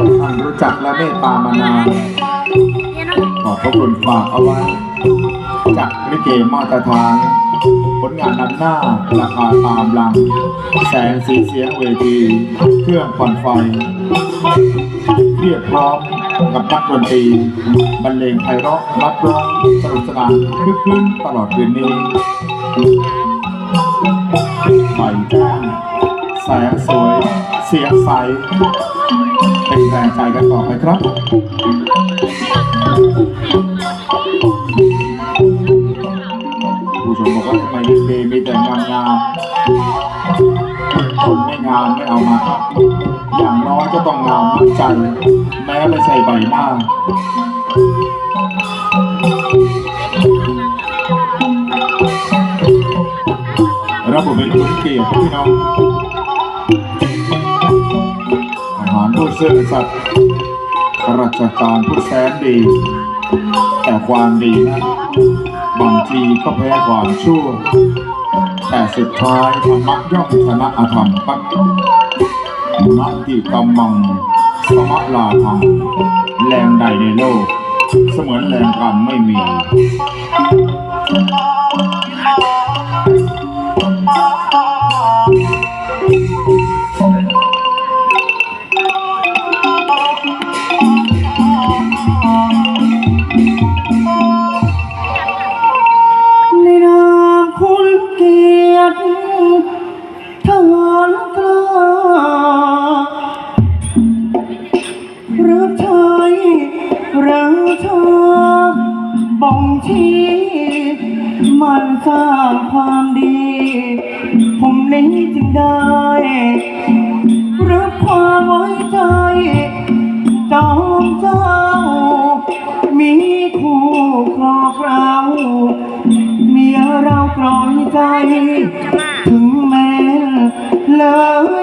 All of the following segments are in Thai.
ท่านรู้จักและเมตตามานานขอบพระคุณฝากเอาไว้จากลิเกมาตรฐานผลงานนำหน้าราคาตามหลัง แสงสีเสียงเวที เครื่องควันไฟ เรียบพร้อมกับนักดนตรีบรรเลงไพเราะรับร้องสนุกสนานคึกคืนตลอดคืนนี้ไฟแจ้งแสงสวย เสียงใส แรงใจกันต่อไปครับผู้ชมบอกว่าทำไมดีเมีแต่งามงามคนไม่งามไม่เอามา อย่างน้อยก็ต้องงามน้ำใจแม้ไม่ใช่ใบหน้ารับผมเป็นคนเกียรติพี่น้อง ผู้ซื่อสัตย์ข้าราชการผู้แสนดี แต่ความดีนั้นบางทีก็แพ้ความชั่ว แต่สุดท้ายธรรมะย่อมชนะอธรรมปักนักที่กำมังสมะลาพังแรงใดในโลก เสมือนแรงกรรมไม่มี งชี้มันสร้างความดี ผมนี้จึงได้รับความไว้ใจจอมเจ้า มีคู่ครองเราเมียเรากรอยใจ ถึงแม้เล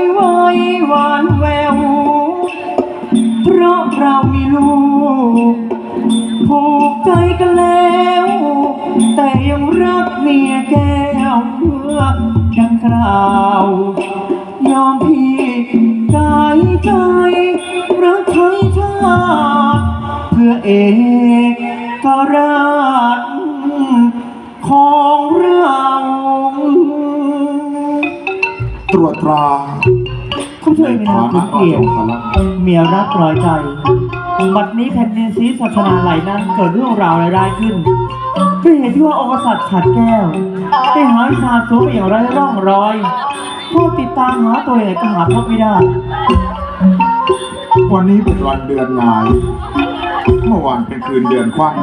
ยไว้วาน ยังรักเมียแก้วเพื่อดังกล่าว ยอมพี่กายใจรักไทยชาติเพื่อเอกราชของเราตรวจตราผู้ช่วยมีนามคุณเกียรติเมียรักรอยใจบัดนี้แผ่นดินศรีศาสนาไหลนั้นเกิดเรื่องราวร้ายๆขึ้น ด้วยเหตุที่ว่าองค์กษัตริย์ฉัดแก้วได้หายสาบสูญไปอย่างไร้ร่องรอยผู้ติดตามหาตัวอย่างไรก็หาพบไม่ได้ วันนี้เป็นวันเดือนงาย เมื่อวานเป็นคืนเดือนควัน